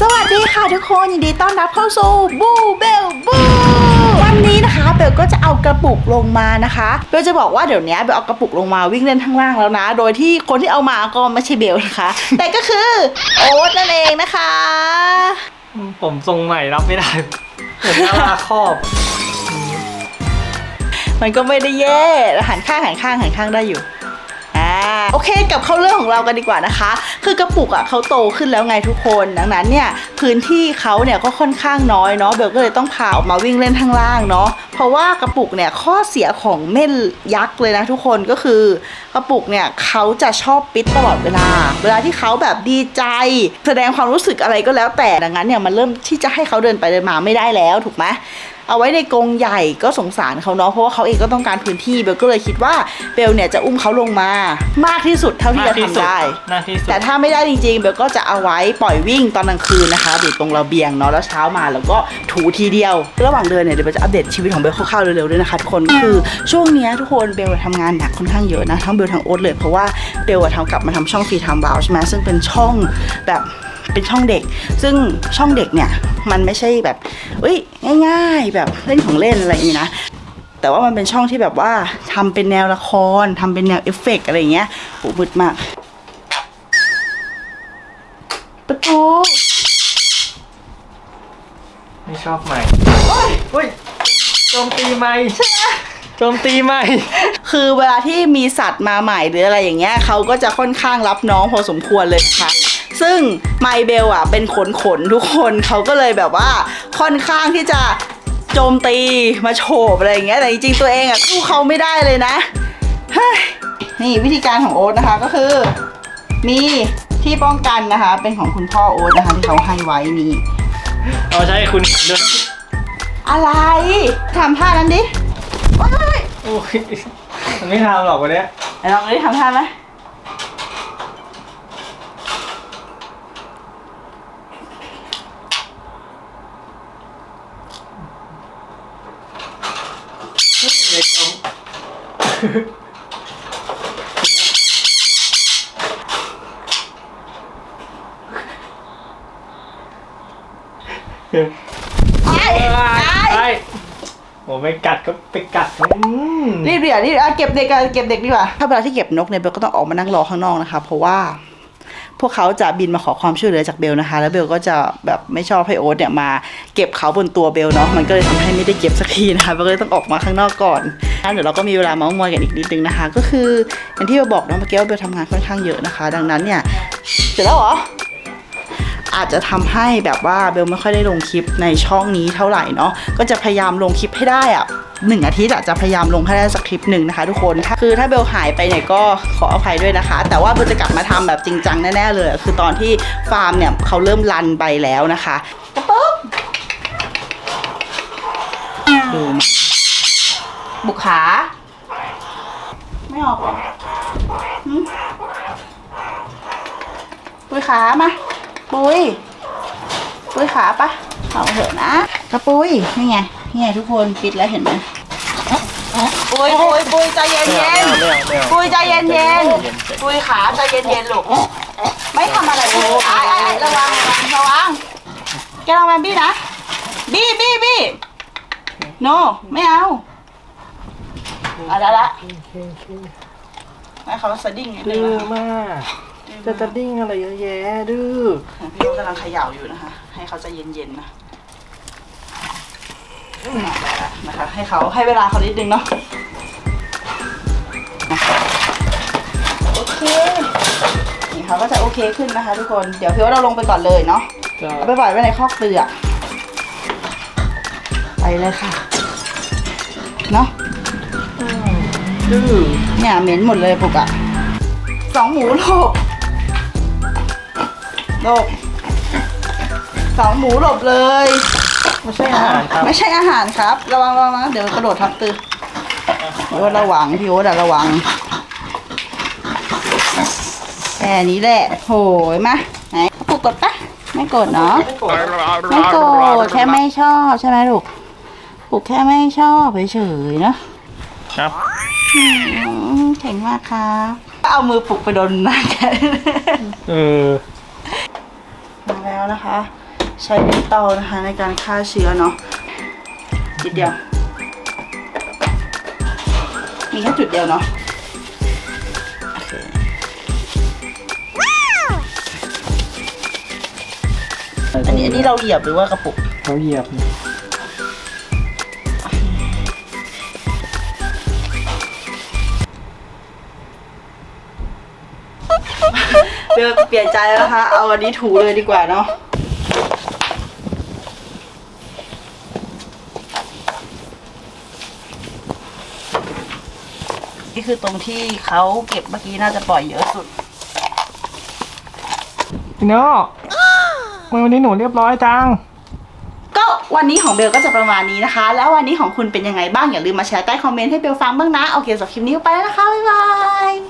สวัสดีค่ะทุกคนยินดีต้อนรับเข้าสู่บูเบลบูวันนี้นะคะเบลก็จะเอากระปุกลงมานะคะเบลจะบอกว่าเดี๋ยวนี้เบลเอากระปุกลงมาวิ่งเล่นข้างล่างแล้วนะ โดยที่คนที่เอามาก็ไม่ใช่เบลนะคะ แต่ก็คือโอ๊ตนั่นเองนะคะ ผมทรงใหม่รับไม่ได้เหมือนนาราครอบ มันก็ไม่ได้แย่หันข้างหันข้างหันข้างได้อยู่ อ่าโอเคกับเข้าเรื่องของเรากันดีกว่านะคะ คือกระปุกอะเขาโตขึ้นแล้วไงทุกคนดังนั้นเนี่ยพื้นที่เขาเนี่ยก็ค่อนข้างน้อยเนาะเบลก็เลยต้องพาออกมาวิ่งเล่นข้างล่างเนาะเพราะว่ากระปุกเนี่ยข้อเสียของเม่นยักษ์เลยนะทุกคนก็คือกระปุกเนี่ยเขาจะชอบปิดตลอดเวลา เวลาที่เขาแบบดีใจ แสดงความรู้สึกอะไรก็แล้วแต่ดังนั้นเนี่ยมันเริ่มที่จะให้เขาเดินไปเดินมาไม่ได้แล้วถูกไหม เอาไว้ในกรงใหญ่ก็สงสารเขาเนาะเพราะว่าเขาเองก็ต้องการพื้นที่เบลก็เลยคิดว่าเบลเนี่ยจะอุ้มเขาลงมามากที่สุดเท่าที่จะทำได้หน้าที่สุดแต่ถ้าไม่ได้จริงๆเบลก็จะเอาไว้ปล่อยวิ่งตอนกลางคืนนะคะอยู่ตรงระเบียงเนาะแล้วเช้ามาแล้วก็ถูทีเดียว ระหว่างเดินเนี่ยเดี๋ยวเบลจะอัปเดตชีวิตของเบลคร่าวๆเร็วๆด้วยนะคะทุกคนคือช่วงเนี้ยทุกคนเบลทำงานหนักค่อนข้างเยอะนะทั้งเบลทั้งโอ๊ตเลยเพราะว่าเบลอะทำกลับมาทำช่องฟรีไทม์บาวใช่ไหมซึ่งเป็นช่องแบบ เป็นช่องเด็ก ซึ่งช่องเด็กเนี่ยมันไม่ใช่แบบเอ้ยง่าย ๆ แบบเล่นของเล่นอะไรอย่างนี้นะแต่ว่ามันเป็นช่องที่แบบว่าทำเป็นแนวละครทำเป็นแนวเอฟเฟกต์อะไรอย่างเงี้ยโหมืดมากประตูไม่ชอบใหม่เฮ้ยโจมตีใหม่ใช่ไหมโจมตีใหม่ คือเวลาที่มีสัตว์มาใหม่หรืออะไรอย่างเงี้ยเขาก็จะค่อนข้างรับน้องพอสมควรเลยค่ะ ซึ่งไมเบลอะเป็นขนขนๆทุกคนเขาก็เลยแบบว่าค่อนข้างที่จะโจมตีมาโฉบอะไรอย่างเงี้ยแต่จริงๆตัวเองอะสู้เขาไม่ได้เลยนะเฮ้ยนี่วิธีการของโอ๊ตนะคะก็คือมีที่ป้องกันนะคะ เป็นของคุณพ่อโอ๊ตนะคะที่เขาให้ไว้นี่เอาใช่คุณด้วยอะไรทำท่านั้นดิโอ๊ยโอ้ยมันไม่ทำหรอกวันเนี้ยไหนลองดิทำท่าไหม เด็กจมเฮ้ย ไอ้ไอ้ไอ้โอ้ไม่กัดก็ไปกัดอืมรีบเดี๋ยวรีบเอาเก็บเด็กกันเก็บเด็กดีกว่า ถ้าเวลาที่เก็บนกเนี่ยเบลก็ต้องออกมานั่งรอข้างนอกนะคะ เพราะว่า พวกเขาจะบินมาขอความช่วยเหลือจากเบลนะคะ แล้วเบลก็จะแบบไม่ชอบให้โอ๊ตเนี่ยมาเก็บเขาบนตัวเบลเนาะมันก็เลยทำให้ไม่ได้เก็บสักทีนะคะเบลก็เลยต้องออกมาข้างนอกก่อนงั้น เดี๋ยวเราก็มีเวลาเมาส์มอยกันอีกนิดนึงนะคะ ก็คืออย่างที่เบลบอกเนาะเมื่อกี้ว่าเบลทำงานค่อนข้างเยอะนะคะ ดังนั้นเนี่ยเสร็จแล้วเหรออาจจะทำให้แบบว่าเบลไม่ค่อยได้ลงคลิปในช่องนี้เท่าไหร่เนาะก็จะพยายามลงคลิปให้ได้อะหนึ่งอาทิตย์อะจะพยายามลงให้ได้สักคลิปหนึ่งนะคะ ทุกคนคือถ้าเบลหายไปเนี่ยก็ขออภัยด้วยนะคะ แต่ว่าเบลจะกลับมาทำแบบจริงจังแน่ๆเลย คือตอนที่ฟาร์มเนี่ยเขาเริ่มรันไปแล้วนะคะกระปุ๊บดูมา บุกขา ไม่ออกเหรอหึปุ้ยขามาปุ้ยปุ้ยขาปะเอาเถอะนะกระปุ้ยนี่ไงนี่ไงทุกคนปิดแล้วเห็นไหมปุ้ยปุ้ยปุ้ยใจเย็นไม่เย็เอานไม่เอาไม่เอาปุ้ยใจเย็นเย็นปุ้ยขาใจเย็นเย็นลูกไม่ทำอะไรลูกไอ้ไอ้ไอ้ระวังระวังระวังแกระวังบี้นะ บี้บี้บี้โนไม่เอา เอาละละให้เขาสะดิ้งนิดนึงดื้อนะคะมาก จะจะดิ้งอะไรเยอะแยะดื้อพี่เขากำลังเขย่าอยู่นะคะ ให้เขาใจเย็นๆนะนะคะ ให้เขาให้เวลาเขานิดนึงเนาะนะคะโอเคนี่เขาก็จะโอเคขึ้นนะคะ ทุกคนเดี๋ยวพี่ว่าเราลงไปก่อนเลยเนาะ จะเอาไปปล่อยไว้ในคอกเปลือกไปเลยค่ะ เนาะ ดื้อเนี่ยเหม็นหมดเลยปุกอะสองหมูโลบโลบสองหมูหลบเลย ไม่ใช่อาหารครับ ไม่ใช่อาหารครับ ระวังระวังนะเดี๋ยวกระโดดทับตือพี่โอ๊ตระวังพี่โอ๊ตอะระวังแค่นี้แหละโหยมาไหนปุกกดปะไม่กดเนาะไม่โกรธไม่โกรธแค่ไม่ชอบใช่ไหมลูกปุกแค่ไม่ชอบเฉยๆเนาะครับ อืมเก่งมากครับเอามือปลุกไปโดนหน้าแกเออ มาแล้วนะคะ ใช้เดนตอลนะคะในการฆ่าเชื้อเนาะนิดเดียว มีแค่จุดเดียวเนาะโอเคอันนี้อันนี้เราเหยียบหรือว่ากระปุก เขาเหยียบ เบลเปลี่ยนใจแล้วนะคะ เอาอันนี้ถูเลยดีกว่าเนาะนี่คือตรงที่เขาเก็บเมื่อกี้น่าจะปล่อยเยอะสุด พี่โน่ทำไมวันนี้หนูเรียบร้อยจัง ก็วันนี้ของเบลก็จะประมาณนี้นะคะ แล้ววันนี้ของคุณเป็นยังไงบ้างอย่าลืมมาแชร์ใต้คอมเมนต์ให้เบลฟังบ้างนะ โอเคสำหรับคลิปนี้ก็ไปแล้วนะคะ บ๊ายบาย